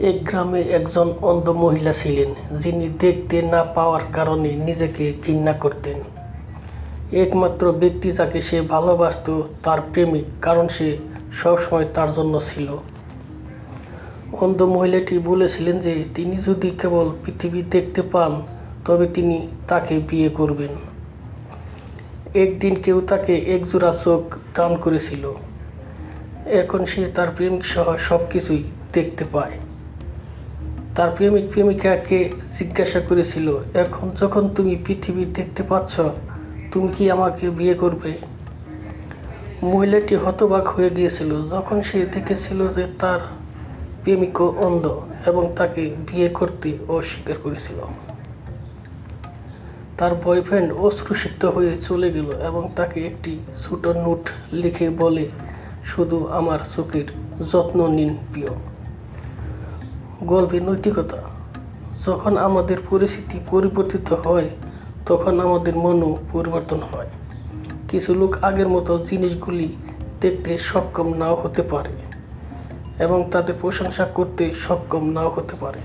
এক গ্রামে একজন অন্ধ মহিলা ছিলেন, যিনি দেখতে না পাওয়ার কারণে নিজেকে ঘৃণা করতেন। একমাত্র ব্যক্তি যাকে সে ভালোবাসত, তার প্রেমিক, কারণ সে সবসময় তার জন্য ছিল। অন্ধ মহিলাটি বলেছিলেন যে, তিনি যদি কেবল পৃথিবী দেখতে পান, তবে তিনি তাকে বিয়ে করবেন। একদিন কেউ তাকে একজোড়া চোখ দান করেছিল। এখন সে তার প্রেমিক সহ সব কিছুই দেখতে পায়। তার প্রেমিক প্রেমিকাকে জিজ্ঞাসা করেছিল, এখন যখন তুমি পৃথিবী দেখতে পাচ্ছ, তুমি কি আমাকে বিয়ে করবে? মহিলাটি হতবাক হয়ে গিয়েছিল। যখন সে দেখেছিল যে তার প্রেমিকও অন্ধ এবং তাকে বিয়ে করতে অস্বীকার করেছিল, তার বয়ফ্রেন্ড অশ্রুসিক্ত হয়ে চলে গেল এবং তাকে একটি ছোট নোট লিখে বলে, শুধু আমার চোখের যত্ন নিন প্রিয়। গল্পে নৈতিকতা। যখন আমাদের পরিস্থিতি পরিবর্তিত হয়, তখন আমাদের মনও পরিবর্তন হয়। কিছু লোক আগের মতো জিনিসগুলি দেখতে সক্ষম নাও হতে পারে এবং তাদের প্রশংসা করতে সক্ষম নাও হতে পারে।